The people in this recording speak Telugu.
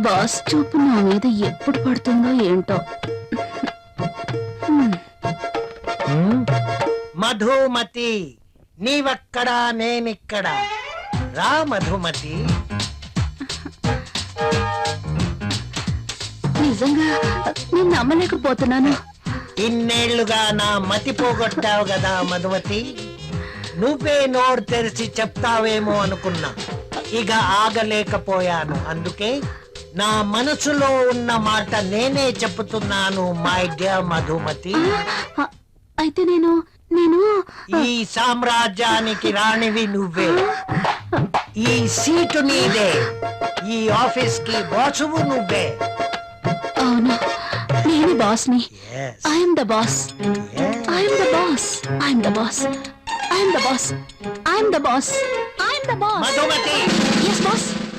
బాస్ చూపు నా మీద ఎప్పుడు పడుతుందో ఏంటో. మధుమతి నీవక్కడా నేనిక్కడ? రా మధుమతి. నిజంగా నేను నమ్మలేకపోతున్నాను. ఇన్నేళ్ళుగా నా మతి పోగొట్టావు కదా మధుమతి. నువ్వే నోరు తెరిచి చెప్తావేమో అనుకున్నా. ఇక ఆగలేకపోయాను అందుకే నా మనసులో ఉన్న మాట నేనే చెప్తున్నాను మై డియర్ మధుమతి. అయితే నేను నేను ఈ సామ్రాజ్యానికి రాణివి నువ్వే. ఈ సీటు నీదే. ఈ ఆఫీస్కి బాసువు నువ్వే. అవును నేను బాస్ని. Yes, I'm the boss. I'm the boss I'm the boss I'm the boss I'm the boss I'm the boss Madhumati. Yes boss